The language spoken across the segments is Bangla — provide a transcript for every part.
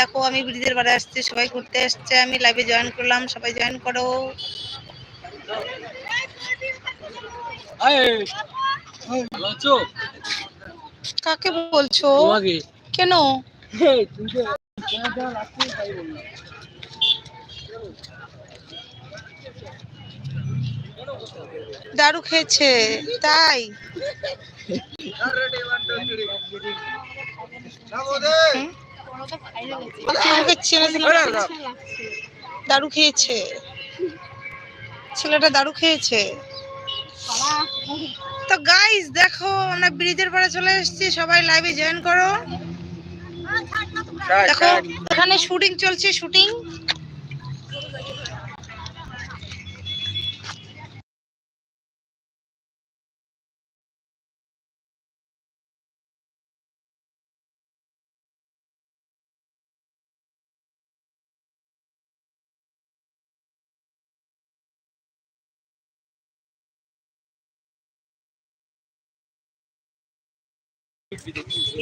দেখো আমি ব্রিজের বাড়ি আসছি সবাই ঘুরতে এসছে আমি লাইভে জয়েন করলাম সবাই জয়েন করো। কাকে বলছো? কেন? দারু খেয়েছে তাই? হুম? দারু খেয়েছে। ছেলেটা দারু খেয়েছে। তো গাইস দেখো আমরা ব্রিজের পাড়ে চলে এসেছি। সবাই লাইভে জয়েন করো। দেখো এখানে শুটিং চলছে শুটিং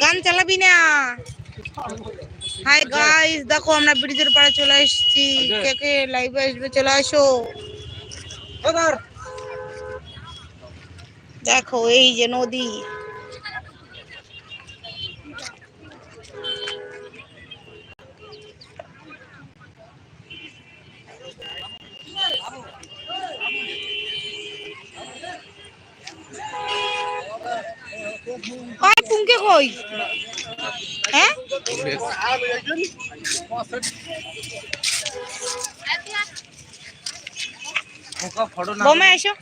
গান চালাবি না। হাই গাইস দেখো আমরা ব্রিজের পাড়ে চলে এসেছি। কে কে লাইভে আসবে চলে আসো। দেখো এই যে নদী। ওই পুঙ্কে কই? হ্যাঁ? বোমে এসো।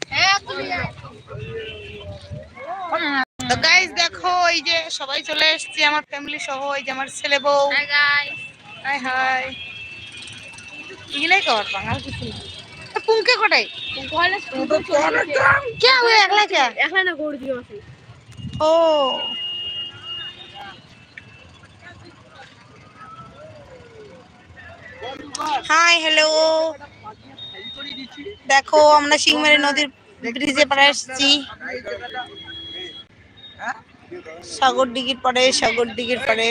তো গাইস দেখো এই যে সবাই চলে এসেছি আমার ফ্যামিলি সহ এই যে আমার ছেলে বউ। হাই হাই কর বাঙাল কিছু কোটাই কে একলা কে? একলা না গরু দিয়ে আছে ও। হাই হ্যালো দেখো, আমরা সিংমারি নদীর ব্রিজে পাড়ে এসেছি। সাগর দিঘির পাড়ে, সাগর দিঘির পাড়ে।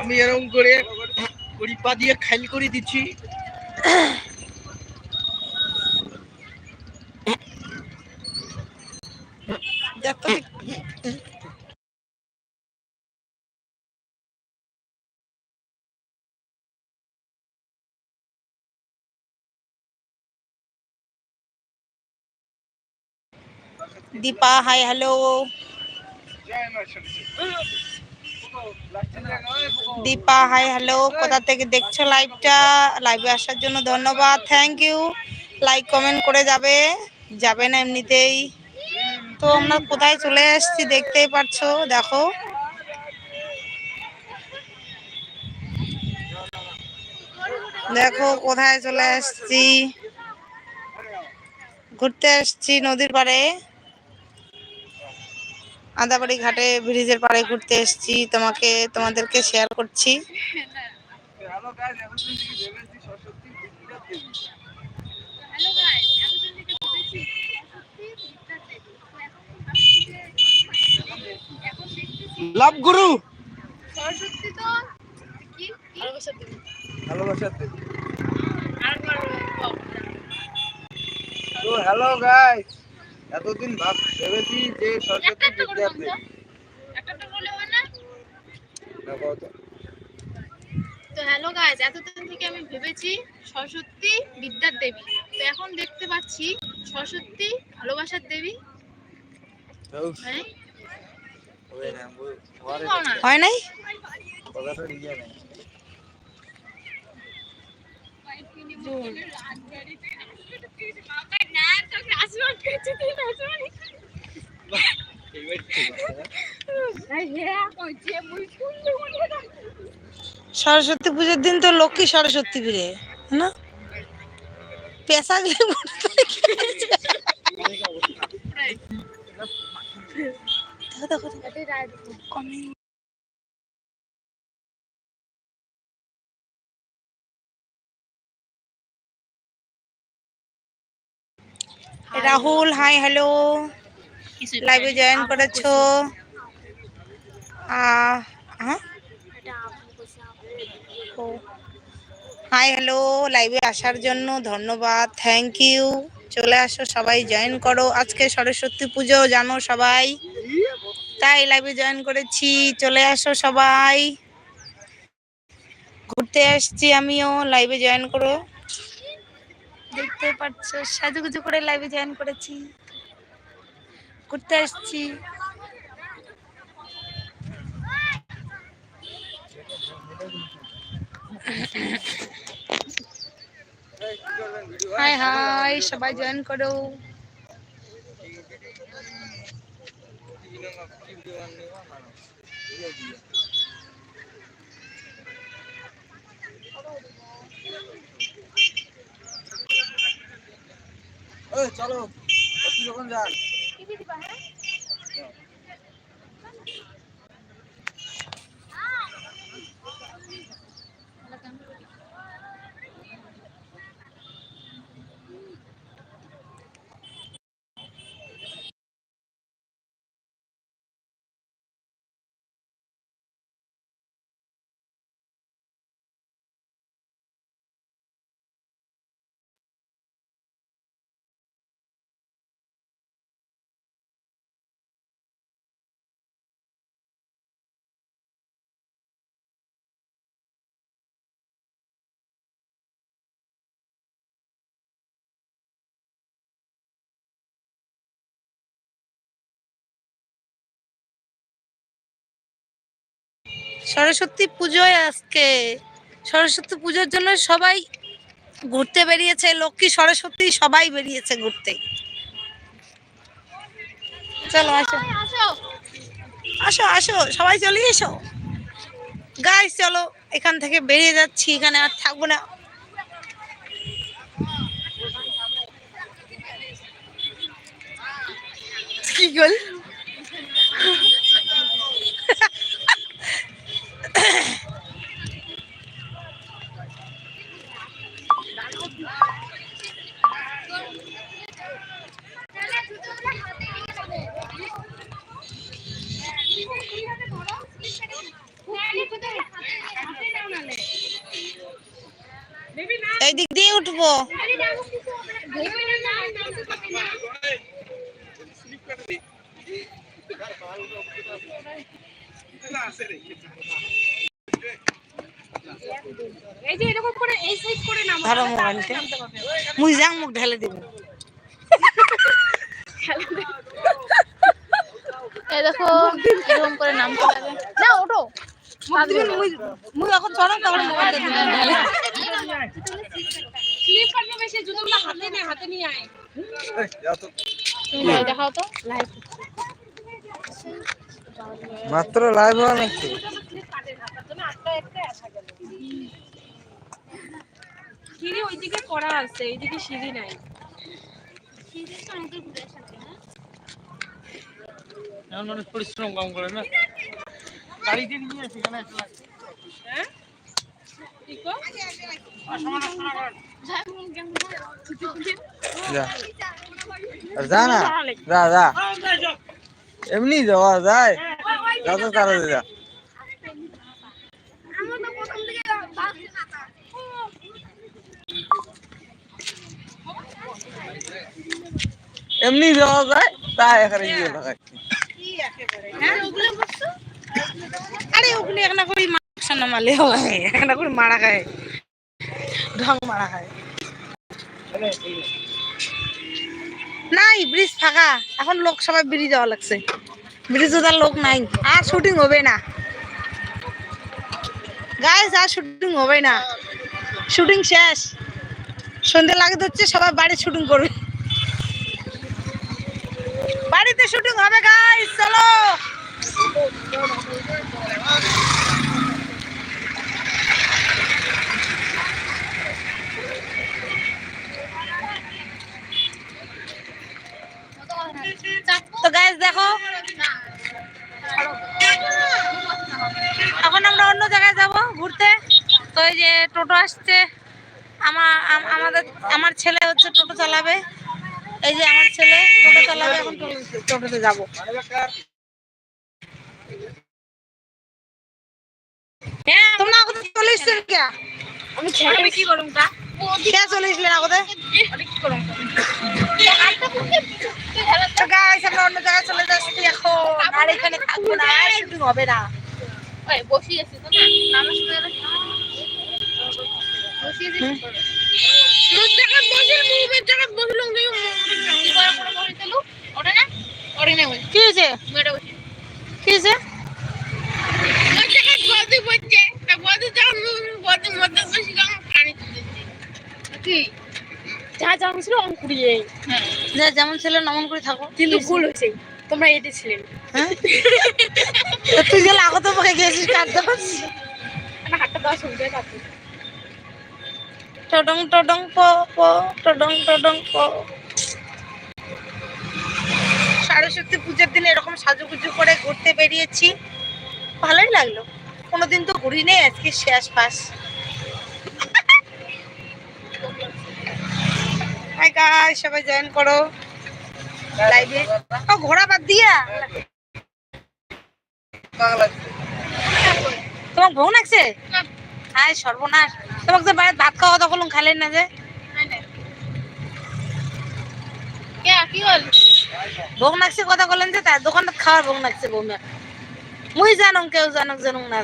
আমি এরকম করে পা দিয়ে খাইল করে দিচ্ছি। Deepa hi hello Deepa hi hello কোথা থেকে দেখছ লাইভটা লাইভে আসার জন্য ধন্যবাদ থ্যাংক ইউ লাইক কমেন্ট করে যাবে। যাবে না এমনিতেই। তো আমরা কোথায় চলে এসেছি দেখতেই পাচ্ছো দেখো। দেখো কোথায় চলে এসেছি ঘুরতে এসেছি নদীর পাড়ে। আদাবাড়ি ঘাটে, ব্রিজের পাড়ে ঘুরতে এসেছি। তোমাকে, তোমাদেরকে শেয়ার করছি হ্যালো গাইস এতদিন থেকে বলেছি সত্যি বিদ্যা দেবী এখন দেখতেছি লাভ গুরু। সরস্বতী তো? কি? দেবী তো হ্যালো গাইস এতদিন ভাব ভেবেছি যে সরস্বতী একটা একটা বলে না। তো। তো হ্যালো গাইস এতদিন থেকে আমি ভেবেছি সরস্বতী বিদ্যার দেবী। তো এখন দেখতে পাচ্ছি সরস্বতী ভালোবাসার দেবী। হ্যাঁ হবে না, বল- ঘরে কও না। হয় নাই। সরস্বতী পুজোর দিন তো লক্ষ্মী সরস্বতী পুজো না পেশা গিয়ে দেখো দেখো comment রাহুল হাই হ্যালো লাইভে জয়েন করেছ হাই হ্যালো লাইভে আসার জন্য ধন্যবাদ। থ্যাংক ইউ চলে আসো, সবাই জয়েন করো। আজকে সরস্বতী পুজো, জানো সবাই? তাই লাইভে জয়েন করেছি। চলে আসো সবাই। ঘুরতে আসছি আমিও লাইভে জয়েন করো। দেখতে পাচ্ছ, সাজুগুজু করে লাইভে জয়েন করেছি। ঘুরতে আসছি। হাই হাই সবাই জয়েন করো। চলো আপনি যখন যান সরস্বতী পুজোয় আজকে, সরস্বতী পুজোর জন্য সবাই ঘুরতে বেরিয়েছে, লক্ষ্মী সরস্বতী সবাই বেরিয়েছে ঘুরতে। চলো, আসো। আসো আসো, সবাই চলে এসো। গাইস চলো, এখান থেকে বেরিয়ে যাচ্ছি, এখানে আর থাকব না। কি গল এই দিক দিয়ে উঠবো এই যে এরকম করে এই সাইড করে নামো ধরো মোবাইলটা মুই যাং মুখ ঢেলে দিব। এই দেখো এরকম করে নামতে লাগে। না মুই মুই এখন চলো তারপরে মোবাইলটা ঢেলে স্লিপ করবে বেশি জুতোগুলো হাতে নে হাতে নিয়ে আয় এই, যাও তো। তুমি দেখাও তো। লাইভ মাত্র লাইভ হওয়া নাকি? সিঁড়ি ওইদিকে করা আছে এইদিকে সিঁড়ি নাই। এখন অনেক পরিশ্রম কম করে না? গাড়িতে নিয়ে আসি এখানে হ্যাঁ? যা। না যা যা। এমনি যাওয়া যায় যা তারা যা। এমনি যাওয়া যায়, তাই এখানে গিয়ে লাগাচ্ছি আরে ওগুলো একটা করে মাকসা নামালে হয় একটা করে মারা খায়, ঢং মারা খায়। নাই ব্রিজ ফাঁকা, এখন লোক সবাই ব্রিজ যাওয়া লাগছে। ব্রিজে তার লোক নাই, আর শুটিং হবে না। গাইস আর শুটিং হবে না। শুটিং শেষ। সন্ধ্যে লাগে হচ্ছে সবাই বাড়ি শুটিং করবে। বাড়িতে শুটিং হবে গাইস চলো। তো গাইস দেখো, এখন আমরা অন্য জায়গায় যাব ঘুরতে। তো এই যে টোটো আসছে, আমার আমাদের, আমার ছেলে হচ্ছে টোটো চালাবে। এই যে আমার ছেলে টোটো চালাবে এখন টোটোতে যাব। হ্যাঁ তোমরা চলে এসছেন কে আমি ছেড়ে কি করুম তা? কে চলে এসলেন আগতে? আমি কি করুম? তো গাইস আমরা অন্য জায়গায় চলে যাচ্ছি এখন। আর এখানে থাকব না শুটিং হবে না। ওই বসিয়ে আছি তো না। নামের কি হয়েছে কি যা যা ছিল কুড়িয়ে হ্যাঁ যে যেমন ছিল নমন করে থাকো কিন্তু ভুল হয়েছে তোমরা এতে ছিলেন হ্যাঁ তুই গেলে আগত পক্ষে গেছিস দোষ আমার হাতটা দেওয়া শুনতে পাচ্ছি টডং টডং প প টডং টডং প সরস্বতী পূজার দিন এরকম সাজুগুজু করে ঘুরতে বেরিয়েছি। ভালোই লাগল। কোনোদিন তো ঘুরি নেই আজকে শেষ পাস হাই গাইস সবাই জয়েন করো। লাইভে ও ঘোড়া বাদ দিয়া। তোমার বউ লাগছে হাই সর্বনাশ। তোমাকে তো বাইরে ভাত খাওয়া তখন খাইলেন না যে? কি হল? ভোগ নাকছে কথা বলেন যে তার দোকানটা খাওয়ার ভোগ নাকছে বৌমা। মুই জানুম কেউ জানুক জানুক না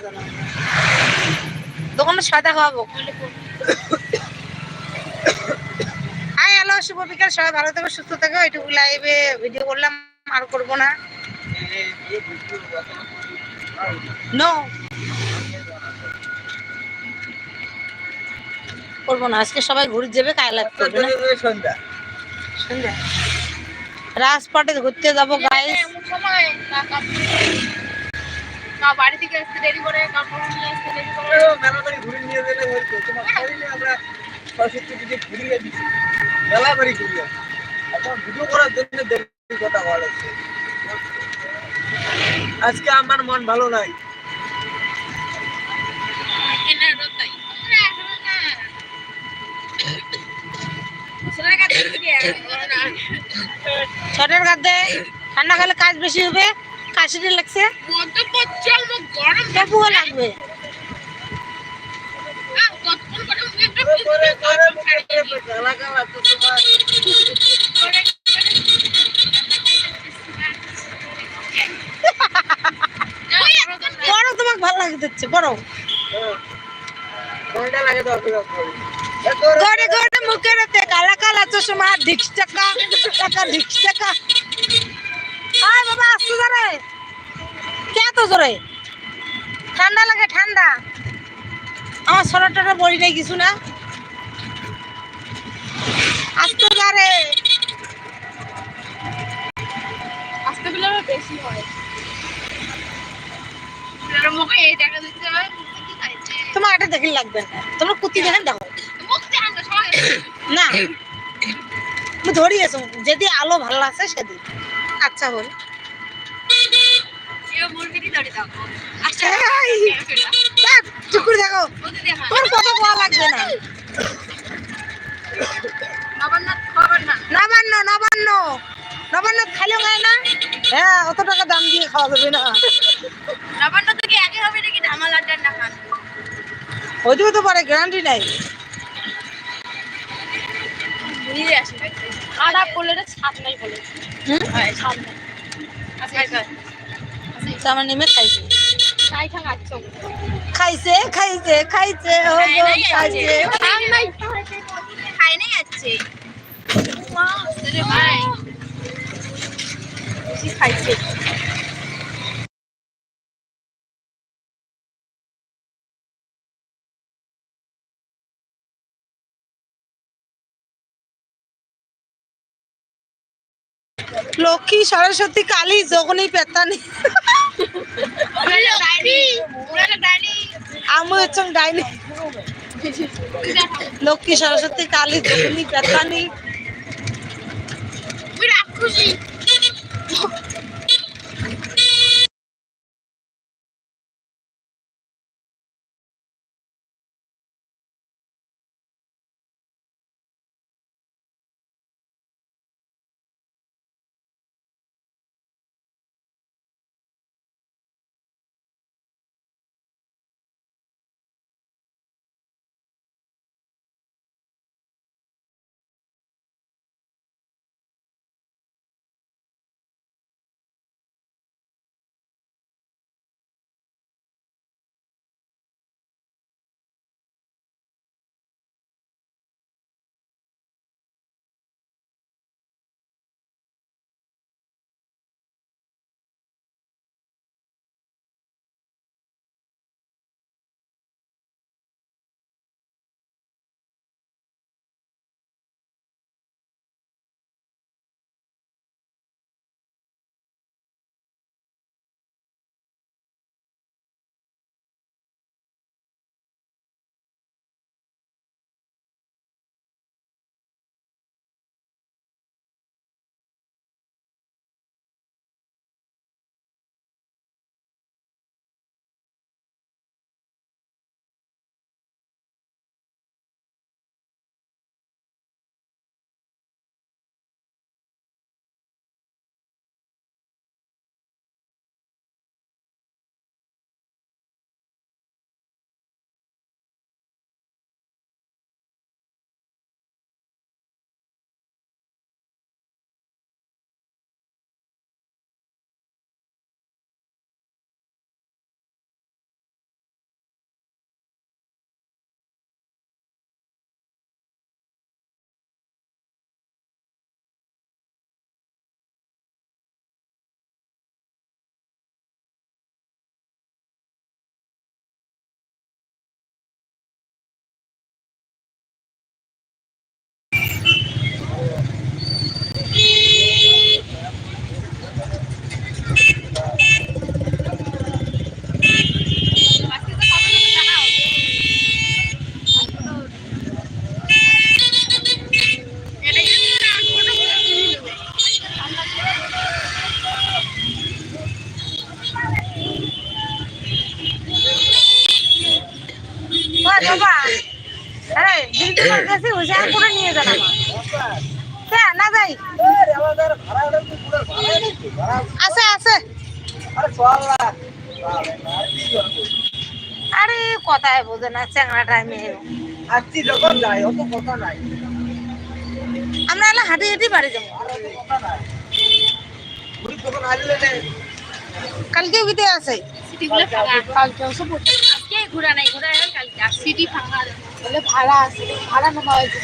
দোকানে সাদা খাওয়াবো হাই হ্যালো শুভ বিকাল সবাই ভালো থেকো সুস্থ থেকো। এটুকু লাইভে ভিডিও করলাম আর করব না। নো করব না। আজকে সবাই ঘুরে যাবে কায় লাগতে হবে রাজপাটে ঘুরতে যাব না বাড়ি থেকে দেরি করে নিয়ে আসতে করে মেলা ঘুরে নিয়ে আমরা সরস্বতী ঘুরিয়ে দিচ্ছি মেলা আজকে আমার মন ভালো নাই। ছটের গাদে ঠান্ডা খেলে কাজ বেশি হবে, কাশিতে লাগছে। টেপুও লাগবে। বড় তোমাকে ভালো লাগে দিচ্ছে বড় লাগে কালা কালা চশমা ঢিক্স টাকা টাকা ঢিক্স টাকা আয় বাবা, আসতে ধরে কে তো জোরে? ঠান্ডা লাগে, ঠান্ডা। আমার টরা বড়ি নেই, কিছু না। আসতে পারে। আসতে বলে বেশি হয়। তোমার এটা দেখে লাগবে তোমরা কুতি দেখেন, দেখো। না। আচ্ছা আচ্ছা। চুকুর দেখো ওদের কত বড় লাগবে না। আবার না খাবার না। নবান্ন নবান্ন। নবান্ন খাইলেও খায় না। হ্যাঁ অত টাকা দাম দিয়ে খাওয়া যাবে না। নবান্ন থেকে আগে হবে নাকি? ধামাল আড্ডার না খান হইতেও তো পারে গ্যারান্টি নাই। বুঝিয়ে আসি। খারাপ বলে এটা ছাদ নাই বলে। হুম? ছাদ নাই। আচ্ছা আমার নেমে খাইছে। খাইছে খাইছে খাইছে ও খাইছে। খাই নাই। বেশি খাইছে? লক্ষ্মী সরস্বতী কালী যখনই পেতানি। আমি হচ্ছে ডাইনি। লক্ষ্মী সরস্বতী কালী যখনই পেতানি। ওই চ্যাংড়া টাইমে আসছি যখন যাই অত কথা নাই। আমরা এলা হাঁটি হাঁটি বাড়ি যাব। কালকেও গিতে আছে। ঘোরা নাই ঘোরা কালকে। সিটি ফাঁকা বলে ভাড়া আছে। ভাড়া নামা হয়েছে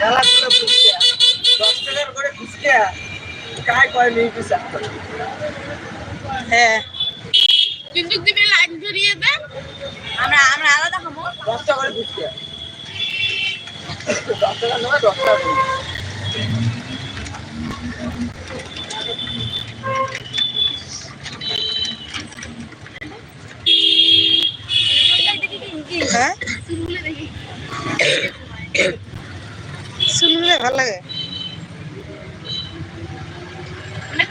করে ফুসকে। দশ টাকার করে ফুসকে। কায় কয় কিছু হ্যাঁ। কিন্তু দিবে লাইন ধরিয়ে দে। আমরা আমরা আলাদা খাব দশ টাকা করে ফুসকে। দশ টাকা নেবে দশ টাকা। হ্যাঁ? শুনলে ভালো লাগে। মানে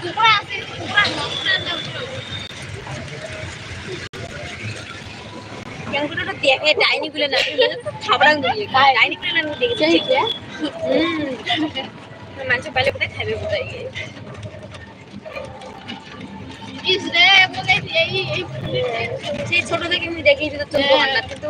দেখে মানুষ পাইলে কোথায় খাবে কোথায় গিয়ে সেই ছোট থেকে আমি দেখেছি তো চলবো না কিন্তু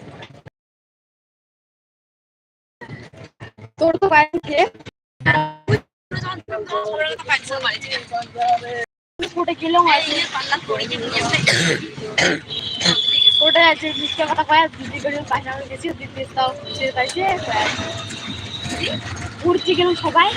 তোর তো বাইরে খেয়ে ফুটে কিনে ওটা আছে, মিষ্টি কথা কয়া দিদি করে পাশা গেছি, দিদি তাও উড়ছি সবাই।